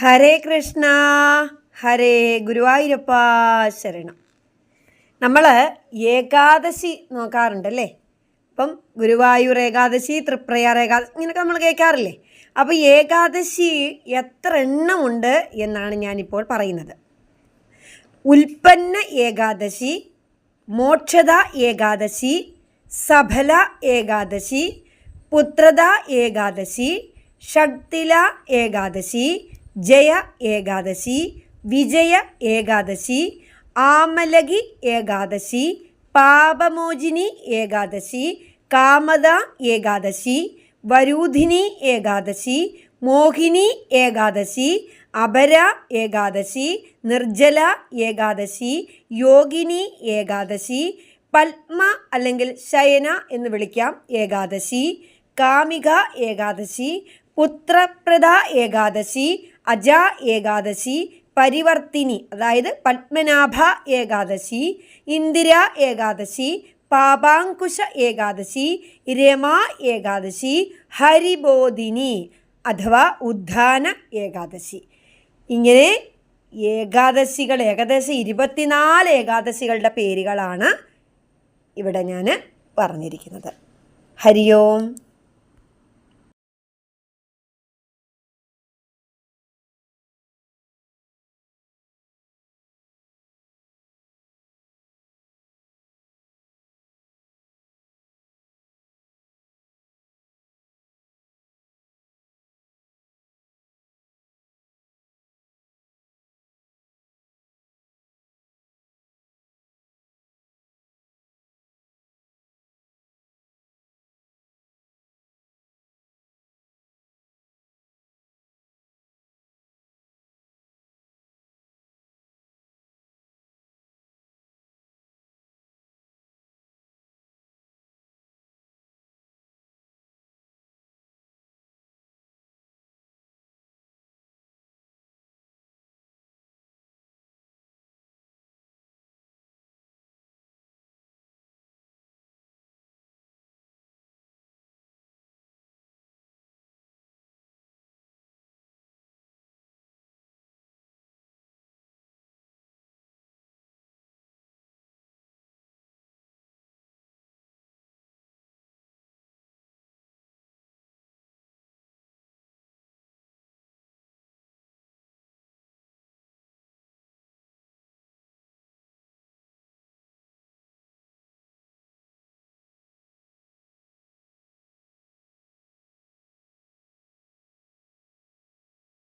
ഹരേ കൃഷ്ണ ഹരേ ഗുരുവായൂരപ്പ ശരണം. നമ്മൾ ഏകാദശി നോക്കാറുണ്ടല്ലേ? അപ്പം ഗുരുവായൂർ ഏകാദശി തൃപ്രയാർ ഏകാദശി ഇങ്ങനെയൊക്കെ നമ്മൾ കേൾക്കാറില്ലേ? അപ്പോൾ ഏകാദശി എത്ര എണ്ണമുണ്ട് എന്നാണ് ഞാനിപ്പോൾ പറയുന്നത്. ഉൽപ്പന്ന ഏകാദശി മോക്ഷത ഏകാദശി സഫല ഏകാദശി പുത്രത ഏകാദശി ഷഡ്തില ഏകാദശി ജയ ഏകാദശി വിജയ ഏകാദശി ആമലകി ഏകാദശി പാപമോചിനി ഏകാദശി കാമത ഏകാദശി വരൂധിനി ഏകാദശി മോഹിനി ഏകാദശി അപര ഏകാദശി നിർജല ഏകാദശി യോഗിനി ഏകാദശി പത്മ അല്ലെങ്കിൽ ശയന എന്ന് വിളിക്കാം ഏകാദശി കാമിക ഏകാദശി പുത്രപ്രദ ഏകാദശി അജ ഏകാദശി പരിവർത്തിനി അതായത് പത്മനാഭ ഏകാദശി ഇന്ദിര ഏകാദശി പാപാങ്കുശ ഏകാദശി രമ ഏകാദശി ഹരിബോധിനി അഥവാ ഉദ്ധാന ഏകാദശി. ഇങ്ങനെ ഏകാദശികൾ ഏകദേശം ഇരുപത്തിനാല് ഏകാദശികളുടെ പേരുകളാണ് ഇവിടെ ഞാൻ പറഞ്ഞിരിക്കുന്നത്. ഹരി ഓം.